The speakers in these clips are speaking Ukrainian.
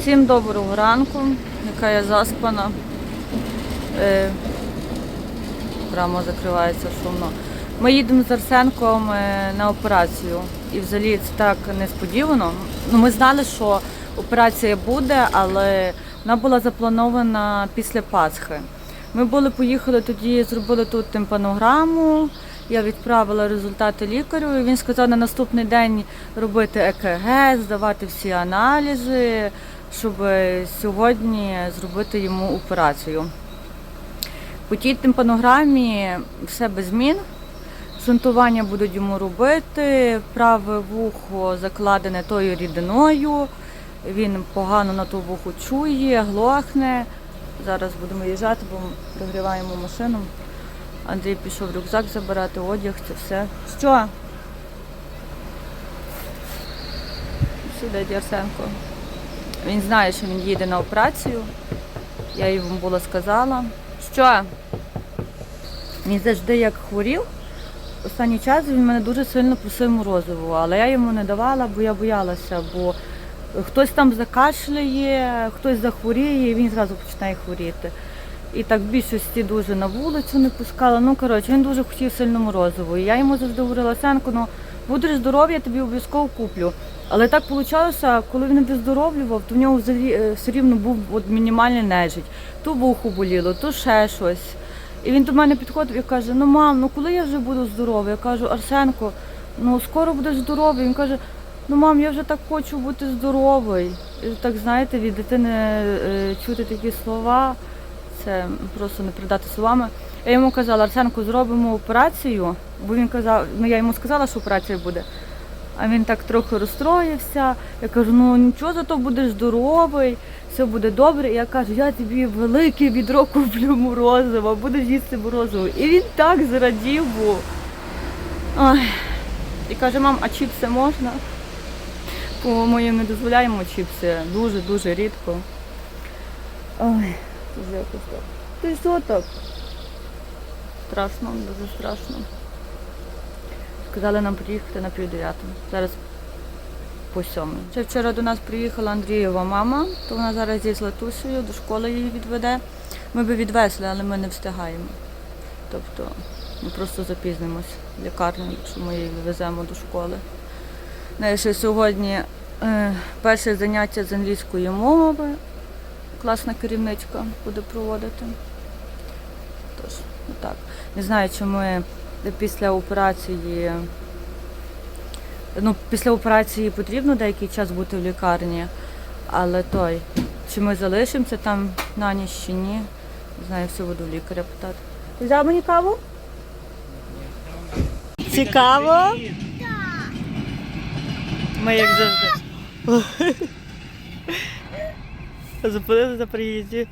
Усім доброго ранку, яка я заспана. Е, закривається шумно. Ми їдемо з Арсенком е, на операцію. І взагалі це так несподівано. Ну, ми знали, що операція буде, але вона була запланована після Пасхи. Ми були, поїхали тоді, зробили тут тимпанограму. Я відправила результати лікарю. і Він сказав на наступний день робити ЕКГ, здавати всі аналізи, щоб сьогодні зробити йому операцію. По тій тимпанограмі все без змін. Зонтування будуть йому робити, праве вухо закладене тою рідиною. Він погано на ту вухо чує, глохне. Зараз будемо їжджати, бо прогріваємо машину. Андрій пішов рюкзак забирати, одяг, це все. Що? Сюди Дярсенко. Він знає, що він їде на операцію. Я йому була сказала. Що? Він завжди як хворів. Останній час він мене дуже сильно просив морозиво, але я йому не давала, бо я боялася, бо хтось там закашляє, хтось захворіє, і він зразу починає хворіти. І так в більшості дуже на вулицю не пускала. Ну, коротше, він дуже хотів сильно морозиво. І я йому завжди говорила, Сенко, ну будеш здоров'я, я тобі обов'язково куплю. Але так вийшло, коли він виздоровлював, то в нього взагалі, е, все рівно був от мінімальний нежить. То вухо боліло, то ще щось. І він до мене підходив і каже: Ну мам, ну коли я вже буду здоровий? Я кажу, Арсенко, ну скоро будеш здоровий. Він каже, ну мам, я вже так хочу бути здоровий. І так знаєте, від дитини е, чути такі слова, це просто не передати словами. Я йому казала, Арсенко, зробимо операцію, бо він казав, ну я йому сказала, що операція буде. А він так трохи розстроївся. Я кажу, ну нічого, зато будеш здоровий, все буде добре. І я кажу, я тобі велике відро куплю морозива, будеш їсти морозиво. І він так зрадів був. Ой. І каже, мам, а чіпси можна? Бо ми їм не дозволяємо чіпси дуже-дуже рідко. Ой, це якось так. Ти що так? Страшно, дуже страшно. Сказали нам приїхати на пів. Зараз по сьомій. Ще вчора до нас приїхала Андрієва мама, то вона зараз є з Латусею, до школи її відведе. Ми би відвезли, але ми не встигаємо. Тобто ми просто запізнимось в лікарню, якщо ми її веземо до школи. Ну, ще сьогодні е, перше заняття з англійської мови. Класна керівничка буде проводити. Тож, отак. Не знаю, чи ми після операції. Ну, після операції потрібно деякий час бути в лікарні, але той, чи ми залишимося там на ніч чи ні, не знаю, все буду в лікаря питати. Ти взяв мені каву? Цікаво? Ми як завжди. Зупинилися на приїзді.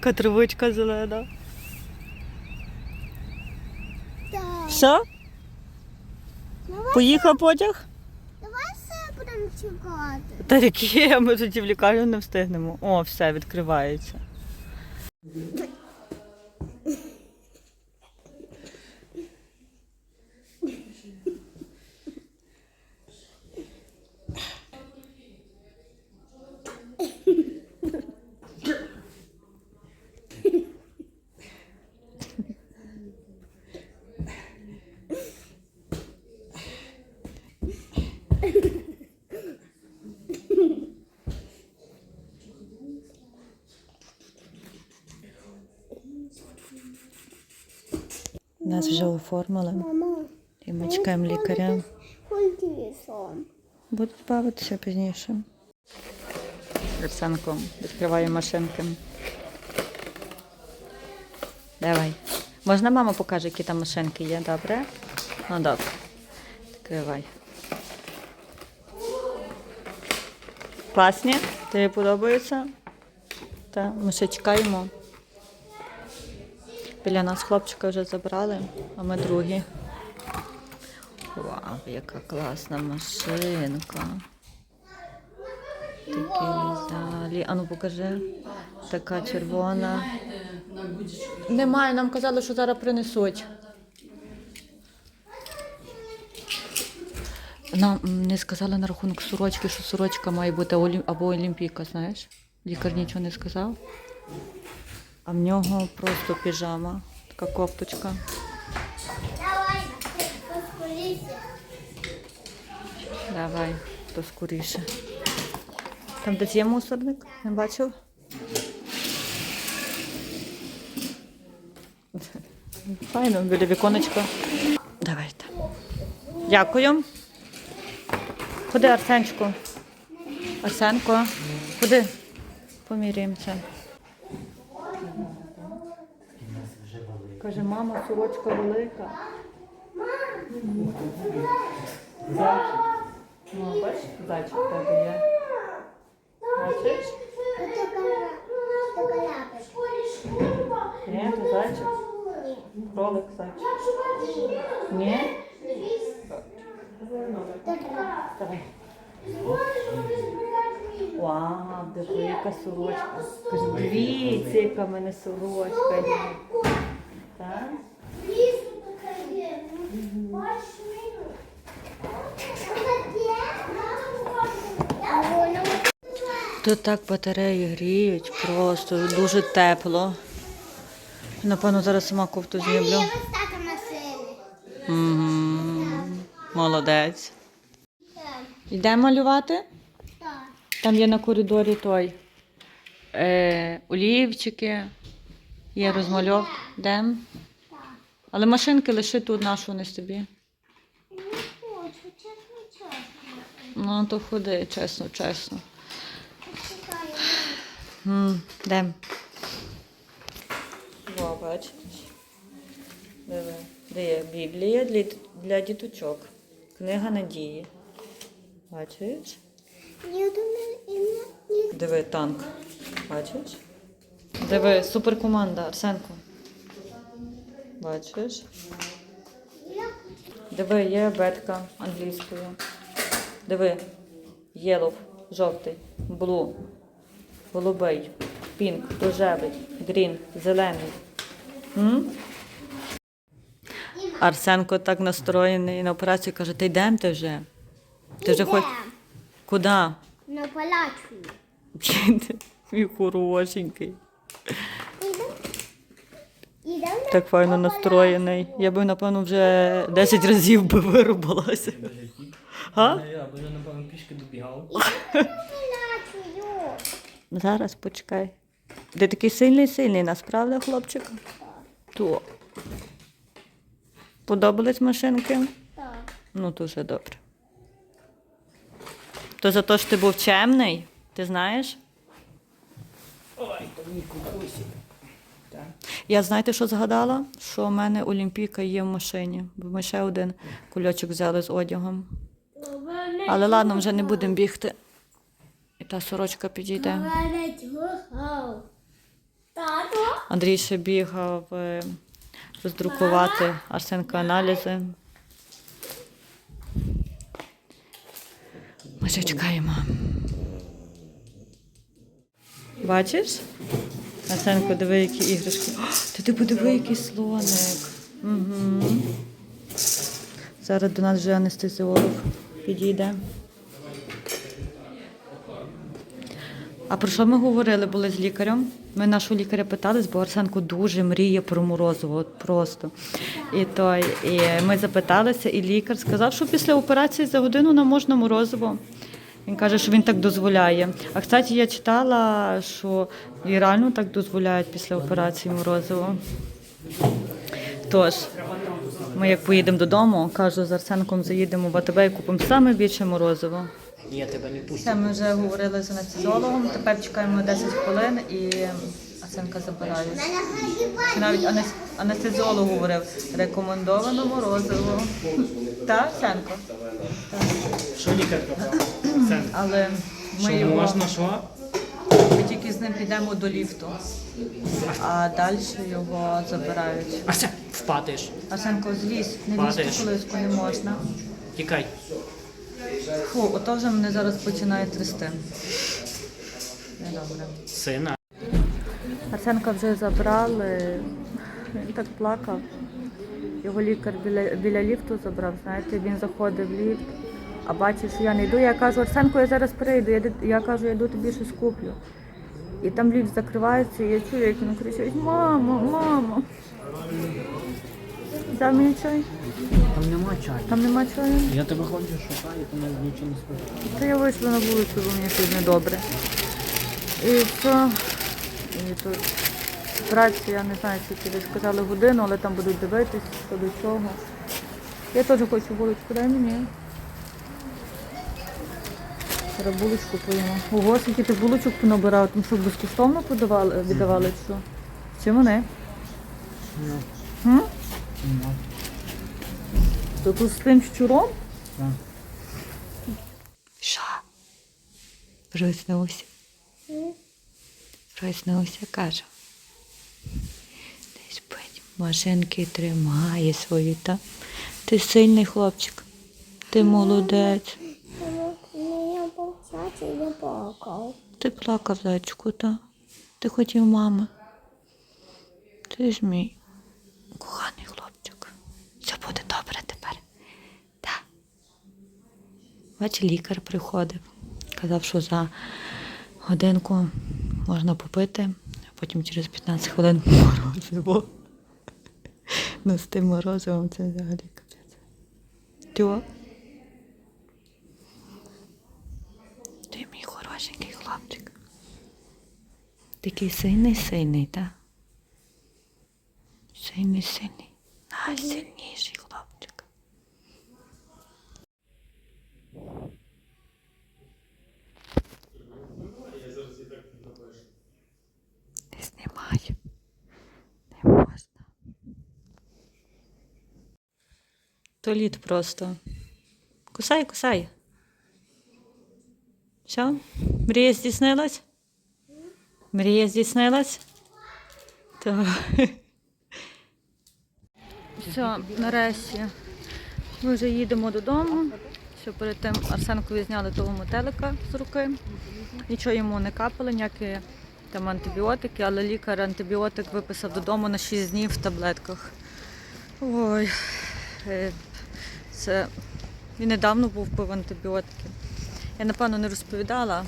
Катровичка зелена. Що? Давай, Поїхав потяг? давай все будемо чекати. Та які ми тоді в лікарню не встигнемо. О, все, відкривається. Нас вже оформили. І ми чекаємо лікаря. Будуть бавитися пізніше. Арсенко відкриває машинки. Давай. Можна мама покаже, які там машинки є, добре? Ну добре. Відкривай. Класні? Тобі подобаються? Так, ми ще чекаємо. Біля нас хлопчика вже забрали, а ми другі. Вау, яка класна машинка. Такий залі. Ану покажи. Така червона. Немає, нам казали, що зараз принесуть. Нам не сказали на рахунок сорочки, що сорочка має бути або олімпійка, знаєш? Лікар нічого не сказав. А в нього просто піжама, така кофточка. Давай, поскоріше. Давай, то скоріше. Там десь є мусорник, не бачив? Файно, біля віконечка. Давайте. Дякую. Ходи, Арсенчику. Арсенко, ходи. Поміряємося. Каже, мама, сорочка велика. Зайчик. Ну, бачиш, зайчик в тебе є. Бачиш? Ні, то зайчик. Кролик зайчик. Ні? Вау, диви, яка сорочка. Дивіться, яка в мене сорочка є. Так? Тут так батареї гріють, просто дуже тепло. Напевно, зараз сама кофту зніблю. Мгм. Молодець. Йдемо малювати? так. Там є на коридорі той е, олівчики, є розмальовка. Так. Але машинки лиши тут нашу не собі. Не хочу, чесно, чесно. Ну, то ходи, чесно, чесно. Йдемо. О, бачиш. Диви. Де є Біблія для, для діточок. Книга надії. Бачиш? Диви, танк. Бачиш? Диви, суперкоманда, Арсенко. Бачиш? Диви, є бетка англійською. Диви. Yellow, жовтий, blue, голубий, pink, рожевий, green, зелений. М? Арсенко так настроєний на операцію каже, ти йдемо ти вже. Ти вже хоч. Куди? На палачу. Мій хорошенький. Так файно настроєний. Я би, напевно, вже 10 разів би вирубалася. А? Я бо я, напевно, пішки добігав. Зараз почекай. Ти такий сильний, сильний, насправді, хлопчик? То. Подобались машинки? Так. Ну, дуже добре. То за те, що ти був чемний, ти знаєш? Ой, то мій кукусик. Так. Я знаєте, що згадала? Що в мене Олімпійка є в машині, бо ми ще один кульочок взяли з одягом. Але ладно, вже не будемо бігти. І та сорочка підійде. Андрій ще бігав е, роздрукувати Арсенка аналізи. Ми ще чекаємо. Бачиш? Арсенко, диви, які іграшки. О, Ти подиви, який слоник. Угу. Зараз до нас вже анестезіолог підійде. А про що ми говорили були з лікарем? Ми нашого лікаря питались, бо Арсенко дуже мріє про морозиво, просто. І, той, і ми запиталися, і лікар сказав, що після операції за годину нам можна морозиво. Він каже, що він так дозволяє. А кстати, я читала, що і реально так дозволяють після операції морозиво. Тож, ми як поїдемо додому, кажу, з Арсенком заїдемо в АТБ і купимо саме більше морозиво. Я тебе не пустю. Ми вже говорили з анестезіологом, тепер чекаємо 10 хвилин і Арсенка грибає. Чи навіть анестезіолог говорив, рекомендовано морозиво. Так, Арсенко? Що лікар казав? Але ми що його можна що? ми тільки з ним підемо до ліфту, а далі його забирають. А це впадеш. Арсенко, злізь, не лізь Падаєш. колиску не можна. Тікай. Фу, ото вже мене зараз починає трясти. Недобре. Сина. Арсенка вже забрали. Він так плакав. Його лікар біля, біля ліфту забрав. Знаєте, він заходив в ліфт, а бачить, що я не йду. Я кажу, Арсенко, я зараз прийду. Я, я кажу, я йду тобі щось куплю. І там ліфт закривається, і я чую, як він кричить, мама, мама. Дай мені чай. Там нема чаю. Там нема чаю. Я тебе ходжу шукаю, то навіть нічого не скажу. Та я вийшла на вулицю, бо мені щось недобре. І що? І тут праці, я не знаю, скільки ви сказали годину, але там будуть дивитись, що до чого. Я теж хочу булочку, дай мені. Зараз булочку поїмо. Ого, скільки ти булочок понабирав, тому що безкоштовно подавали, віддавали чи що? Чим вони? Ну, М? То тут з тим щуром? так. Що? Проснувся. Проснувся, кажу. Десь спить. Машинки тримає свої, та? Ти сильний хлопчик. Ти молодець. Я я плакав. Ти плакав, зайчику, та? Ти хотів мами. Ти ж мій коханий хлопчик. Все буде добре тепер. Так. Бач, лікар приходив. Казав, що за годинку можна попити, потім через 15 хвилин морозиво. Ну, з тим морозивом це взагалі капець. Тьо. Ти мій хорошенький хлопчик. Такий сильний, сильний, так? Сильний, сильний. Найсильніший хлопчик. Не знімаю. Не можна. То лід просто. Кусай, кусай. Що? Мрія здійснилась? Мрія здійснилась? Так. Все, нарешті. Ми вже їдемо додому. Що перед тим Арсенкові зняли того метелика з руки. Нічого йому не капало, ніякі там антибіотики, але лікар антибіотик виписав додому на 6 днів в таблетках. Ой, е, це він недавно був пив антибіотики. Я напевно не розповідала.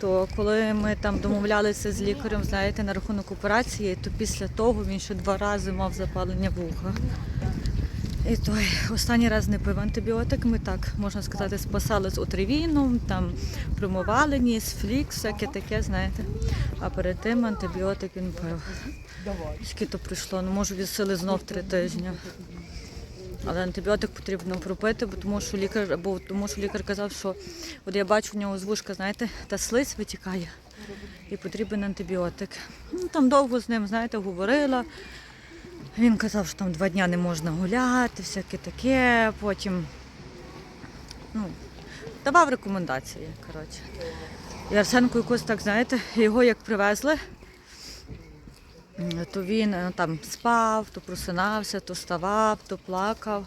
То коли ми там домовлялися з лікарем, знаєте, на рахунок операції, то після того він ще два рази мав запалення вуха. І той останній раз не пив антибіотик. Ми так, можна сказати, спасали з отривіном, там промивали ніс, флікс, всяке таке, знаєте. А перед тим антибіотик він пив. Скільки то прийшло, ну можу від сили знов три тижні. Але антибіотик потрібно пропити, бо тому що лікар, бо тому що лікар казав, що от я бачу в нього з вушка, знаєте, та слизь витікає і потрібен антибіотик. Ну, там довго з ним, знаєте, говорила. Він казав, що там два дні не можна гуляти, всяке таке. Потім ну, давав рекомендації. коротше. І Арсенко якось так, знаєте, його як привезли, то він е, там спав, то просинався, то ставав, то плакав.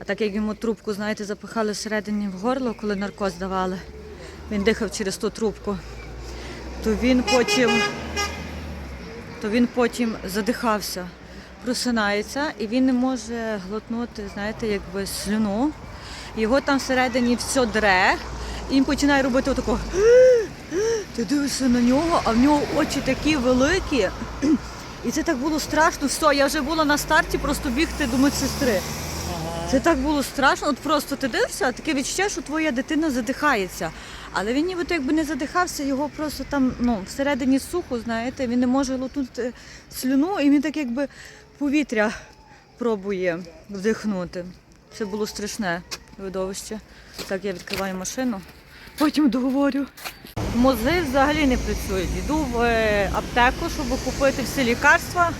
А так як йому трубку, знаєте, запихали всередині в горло, коли наркоз давали, він дихав через ту трубку, то він потім, то він потім задихався, просинається, і він не може глотнути, знаєте, якби слюну. Його там всередині все дре, і він починає робити отако. Ти дивишся на нього, а в нього очі такі великі. І це так було страшно. Все, я вже була на старті просто бігти до медсестри. Це так було страшно. От просто ти дивишся, а таке відчуття, що твоя дитина задихається. Але він нібито якби не задихався, його просто там ну, всередині сухо, знаєте, він не може глотнути слюну, і він так якби повітря пробує вдихнути. Це було страшне видовище. Так, я відкриваю машину, потім договорю. Мози взагалі не працюють. Йду в е, аптеку, щоб купити всі лікарства,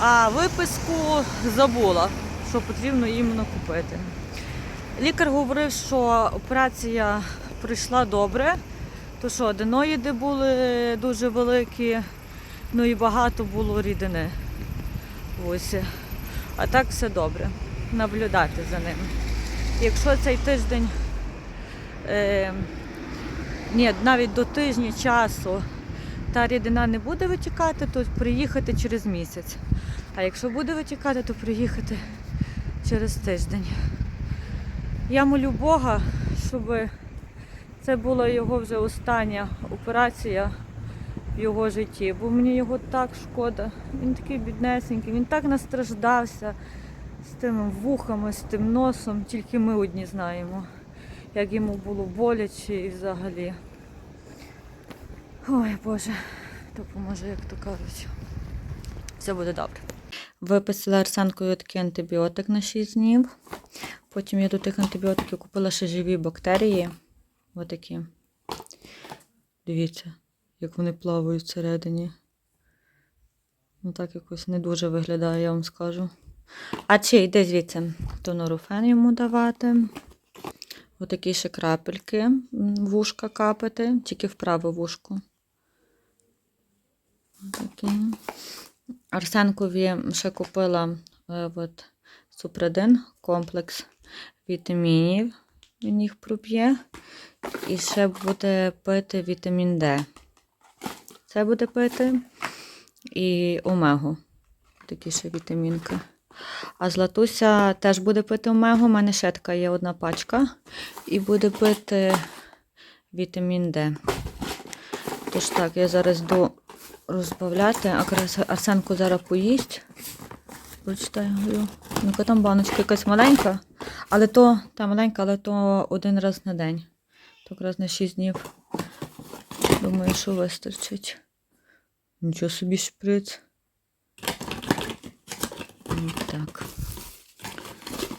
а виписку забула, що потрібно іменно купити. Лікар говорив, що операція пройшла добре, то що аденоїди були дуже великі, ну і багато було рідини. Ось. А так все добре. Наблюдати за ним. Якщо цей тиждень. Е, ні, навіть до тижня часу та рідина не буде витікати, то приїхати через місяць. А якщо буде витікати, то приїхати через тиждень. Я молю Бога, щоб це була його вже остання операція в його житті, бо мені його так шкода. Він такий біднесенький, він так настраждався з тими вухами, з тим носом, тільки ми одні знаємо, як йому було боляче і взагалі. Ой, Боже, допоможе, як то кажуть. Все буде добре. Виписала Арсенкою такий антибіотик на 6 днів. Потім я до тих антибіотиків купила ще живі бактерії. Отакі. Дивіться, як вони плавають всередині. Ну так якось не дуже виглядає, я вам скажу. А чи йде звідси тоноруфен йому давати. Отакі ще крапельки, вушка капати, тільки в праве вушко. Отакі. Арсенкові ще купила е, от, супрадин, комплекс вітамінів. Він їх проп'є. І ще буде пити вітамін Д. Це буде пити. І омегу. Такі ще вітамінки. А Златуся теж буде пити омегу. У мене ще така є одна пачка. І буде пити вітамін Д. Тож так, я зараз йду розбавляти. Якраз Арсенко зараз поїсть. Прочитаю. Ну-ка там баночка якась маленька. Але то, та маленька, але то один раз на день. То якраз на 6 днів. Думаю, що вистачить. Нічого собі шприц. Так.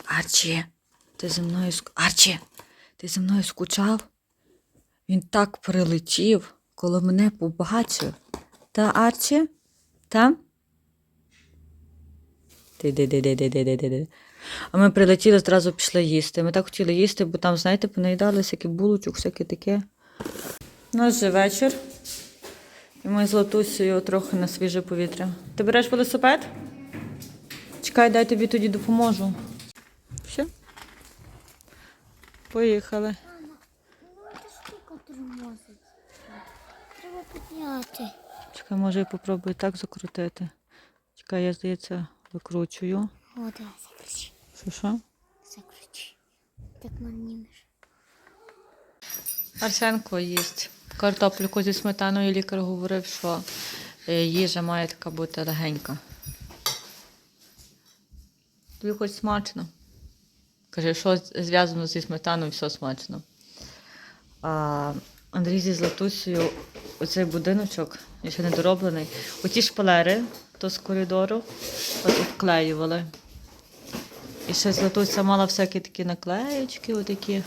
Арчі, ти зі мною. Арчі, ти зі мною скучав? Він так прилетів, коли мене побачив. Та Арчі? Ти-ди-ди-ди-ди-ди-ди-ди. А ми прилетіли, зразу пішли їсти. Ми так хотіли їсти, бо там, знаєте, понаїдали всякі булочок, всяке таке. У нас же вечір. І ми з Латусею трохи на свіже повітря. Ти береш велосипед? Чекай, дай тобі тоді допоможу. Все? Поїхали. Мама, Ну, це штука тормозить. Треба підняти. Чекай, може я попробую так закрутити. Чекай, я, здається, викручую. О, давай, закручи. Що що? Закручи. Так манімеш. Арсенко їсть картоплю зі сметаною. Лікар говорив, що е, їжа має така бути легенька. Тобі хоч смачно. Каже, що зв'язано зі сметаною, все смачно. А Андрій зі Златусею, оцей будиночок, ще не дороблений. Оті шпалери, то з коридору, от обклеювали. І ще Златуся мала всякі такі наклеєчки, отакі.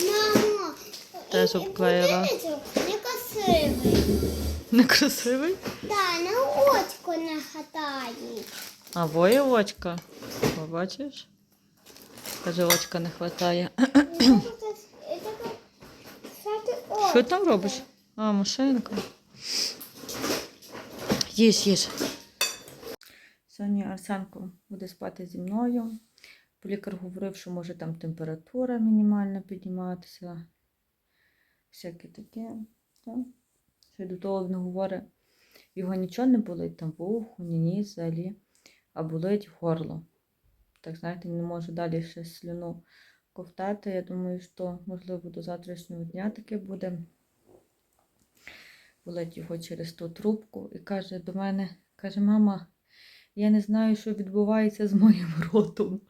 Мамо, Теж обклеїла. некрасивий. Некрасивий. Да, на очко не хватає. А воє очка. Бачиш? Каже, очка не вистачає. Що там робиш? А, машинка. Їж, їж. Сьогодні Арсенко буде спати зі мною. Лікар говорив, що може там температура мінімальна підніматися. Всяке таке. Так. Ще до того він говорить, його нічого не болить, там вухо, ні ніс взагалі, а болить горло. Так, знаєте, не може далі ще слюну ковтати. Я думаю, що можливо до завтрашнього дня таке буде. Болить його через ту трубку і каже до мене, каже, мама, я не знаю, що відбувається з моїм ротом.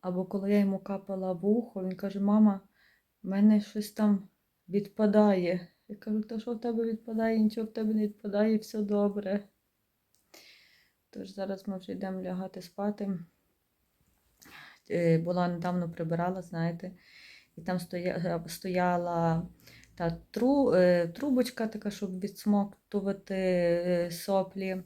Або коли я йому капала вухо, він каже, мама, в мене щось там відпадає. Я кажу, то що в тебе відпадає, нічого в тебе не відпадає, все добре. Тож зараз ми вже йдемо лягати спати. Е, Була недавно прибирала, знаєте, і там стоя, стояла та тру, е, трубочка така, щоб відсмоктувати е, соплі.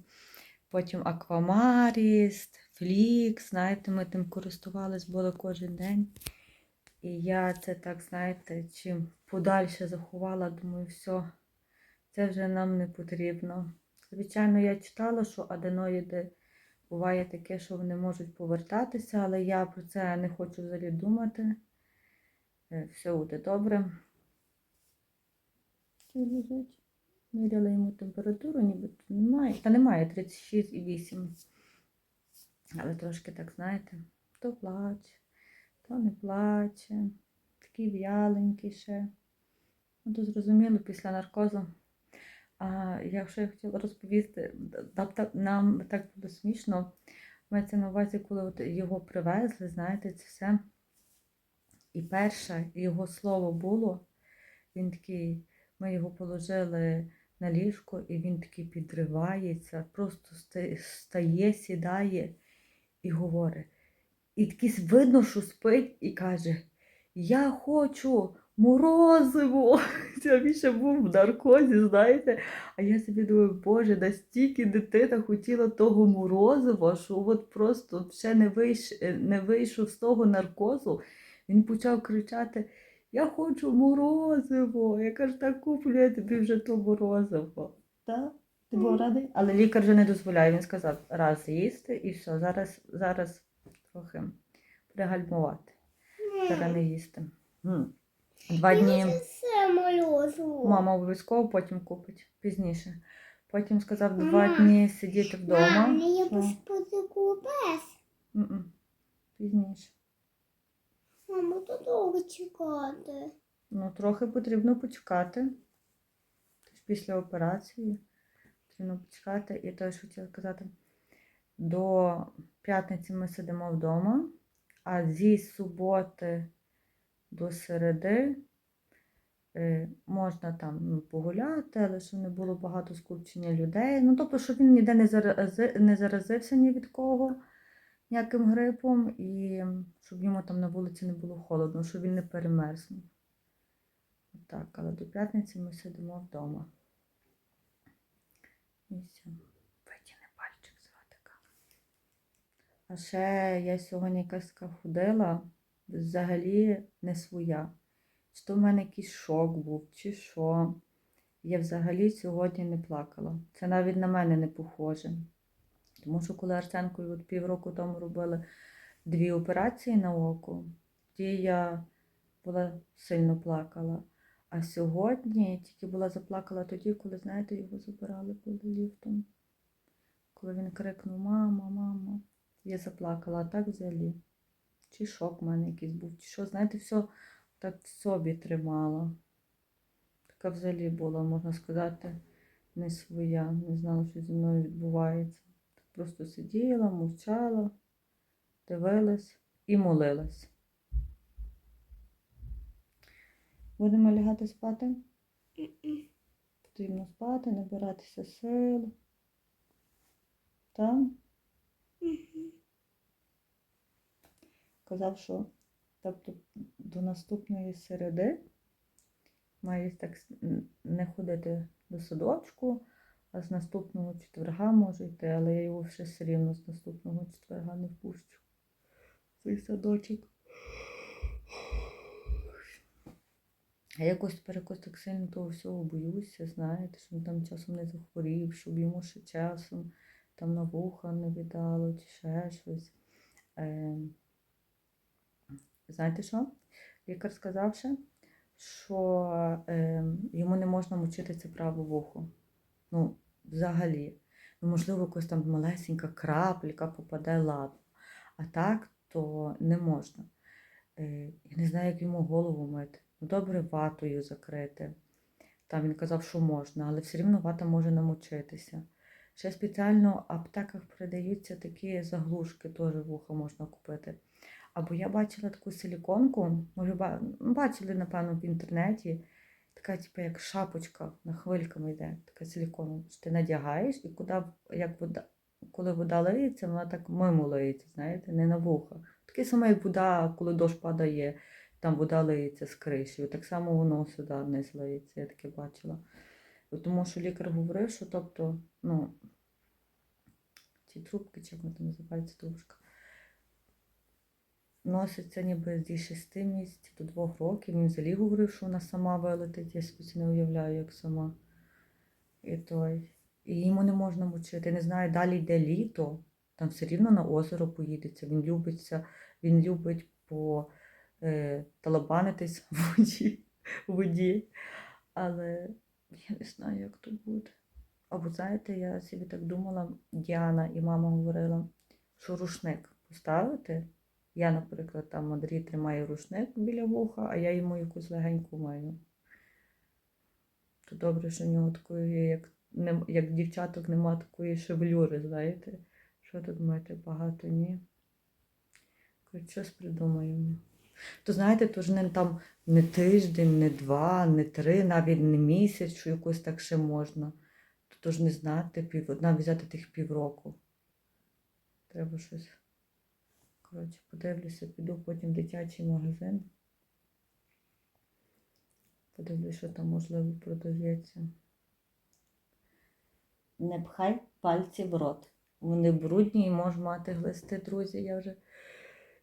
Потім аквамаріст, флікс, знаєте, ми тим користувались було кожен день. І я це так, знаєте, чим подальше заховала, думаю, все, це вже нам не потрібно. Звичайно, я читала, що аденоїди буває таке, що вони можуть повертатися, але я про це не хочу взагалі думати. Е, Все буде добре. Лежить? Міряла йому температуру, ніби немає. Та немає 36,8. Але трошки так, знаєте, то плаче, то не плаче. Такий в'яленький ще. Ну, то зрозуміло, після наркозу А я ще хотіла розповісти, нам так, було смішно. Мається на увазі, коли от його привезли, знаєте, це все. І перше його слово було, він такий, ми його положили на ліжко, і він такий підривається, просто стає, сідає і говорить. І такий видно, що спить, і каже: Я хочу морозиво. Він ще був в наркозі, знаєте. А я собі думаю, боже, настільки дитина хотіла того морозива, що от просто ще не, вийш, не вийшов з того наркозу. Він почав кричати: Я хочу морозиво. Я кажу, так куплю я тобі вже то морозиво. Так? Ти був радий? Але лікар вже не дозволяє. Він сказав, раз їсти і все, зараз, зараз трохи пригальмувати. Зараз не їсти. Два дні. Це морозиво. Мама обов'язково потім купить пізніше. Потім сказав два Мама. дні сидіти вдома. Мам, я. М-м. Пізніше. Мамо, то довго чекати. Ну, трохи потрібно почекати. Тож після операції потрібно почекати. І то, що хотіла сказати, до п'ятниці ми сидимо вдома, а зі суботи до середи е, можна там ну, погуляти, але щоб не було багато скупчення людей. Ну, тобто, щоб він ніде не, зарази, не заразився ні від кого ніяким грипом, і щоб йому там на вулиці не було холодно, щоб він не перемерзнув. Так, але до п'ятниці ми сидимо вдома. І все. Витягни пальчик з ротика. А ще я сьогодні якась ходила, взагалі не своя. Чи то в мене якийсь шок був, чи що. Я взагалі сьогодні не плакала. Це навіть на мене не похоже. Тому що коли Арсенкові от півроку тому робили дві операції на око, тоді я була сильно плакала. А сьогодні тільки була заплакала тоді, коли, знаєте, його забирали коли ліфтом. Коли він крикнув Мама, мама, я заплакала, а так взагалі. Чи шок в мене якийсь був, чи що, знаєте, все так в собі тримала. Така взагалі була, можна сказати, не своя, не знала, що зі мною відбувається. Просто сиділа, мовчала, дивилась і молилась. Будемо лягати спати? Потрібно спати, набиратися сил. Так? Казав, що тобто до наступної середи має так не ходити до садочку, а з наступного четверга може йти, але я його ще все рівно з наступного четверга не впущу. Цей садочок. А якось тепер якось так сильно того всього боюся, знаєте, щоб він там часом не захворів, щоб йому ще часом там на вуха не віддало, чи ще щось. Е, знаєте що? Лікар сказав ще, що е, йому не можна мочити це праве вухо. Ну, взагалі. Ну, можливо, якась там малесенька крапелька попаде ладно. А так, то не можна. Е, я не знаю, як йому голову мити. Ну, добре, ватою закрити. Там він казав, що можна, але все рівно вата може намочитися. Ще спеціально в аптеках продаються такі заглушки, теж вуха можна купити. Або я бачила таку силіконку, може, ну, бачили, напевно, в інтернеті. Така, типу, як шапочка на хвильками йде, така силіконова. Ти надягаєш, і куди, як вода, коли вода лиється, вона так мимо лиється, знаєте, не на вуха. Таке саме, як вода, коли дощ падає, там вода лиється з криші. Так само воно сюди вниз лиється, я таке бачила. Тому що лікар говорив, що тобто, ну, ці трубки, чи вони називаються, трубочка, носиться ніби зі 6 місяців до 2 років. Він взагалі говорив, що вона сама вилетить, я собі не уявляю, як сама. І той. І йому не можна мочити. Не знаю, далі йде літо, там все рівно на озеро поїдеться. Він любиться, він любить по е, талабанитись в воді, в воді. Але я не знаю, як то буде. Або знаєте, я собі так думала, Діана і мама говорила, що рушник поставити. Я, наприклад, там Андрій тримає рушник біля вуха, а я йому якусь легеньку маю. То добре, що в нього такої, як, не, як дівчаток, нема такої шевелюри, знаєте. Що тут маєте багато, ні. Кажуть, щось придумаємо. То знаєте, то ж не там не тиждень, не два, не три, навіть не місяць, що якось так ще можна. То, ж не знати, пів, навіть взяти тих півроку. Треба щось. Коротше, подивлюся, піду потім в дитячий магазин. Подивлюсь, що там можливо продається. Не пхай пальці в рот. Вони брудні і можуть мати глисти, друзі. Я вже,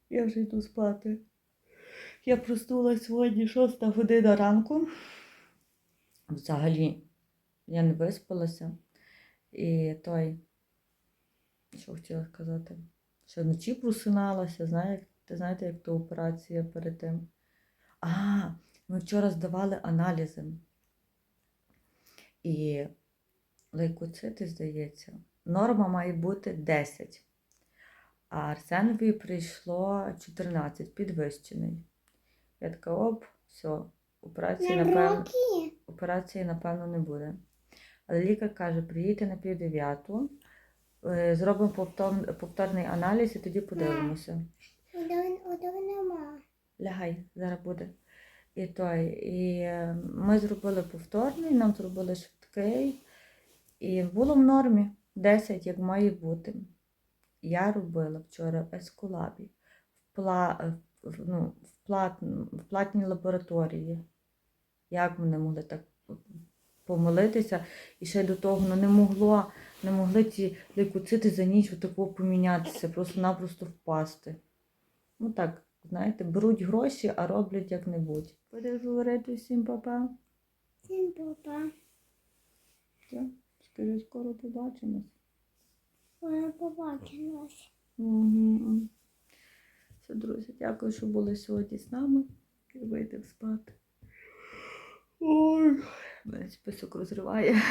я вже йду спати. Я проснулася сьогодні 6 година ранку. Взагалі, я не виспалася. І той, що хотіла сказати, що вночі просиналася, знає, ти знаєте, як то операція перед тим. А, ми вчора здавали аналізи. І лейкоцити, здається, норма має бути 10. А Арсенові прийшло 14, підвищений. Я така, оп, все, операції, На напевно, операції, напевно, не буде. Але лікар каже, приїдьте на півдев'яту, е, зробимо повтор, повторний аналіз і тоді подивимося. Лягай, зараз буде. І той. І е, ми зробили повторний, нам зробили швидкий. І було в нормі 10, як має бути. Я робила вчора в Ескулабі, в, пла, ну, в, плат, в платній лабораторії. Як вони могли так помилитися? І ще до того ну, не могло, не могли ті лейкоцити за ніч отако помінятися, просто-напросто впасти. Ну так, знаєте, беруть гроші, а роблять як-небудь. Будеш говорити всім папа? Всім папа. Все, скажи, скоро побачимось. Вона побачилась. Угу. Все, друзі, дякую, що були сьогодні з нами. І вийдемо спати. Ой, мене список розриває.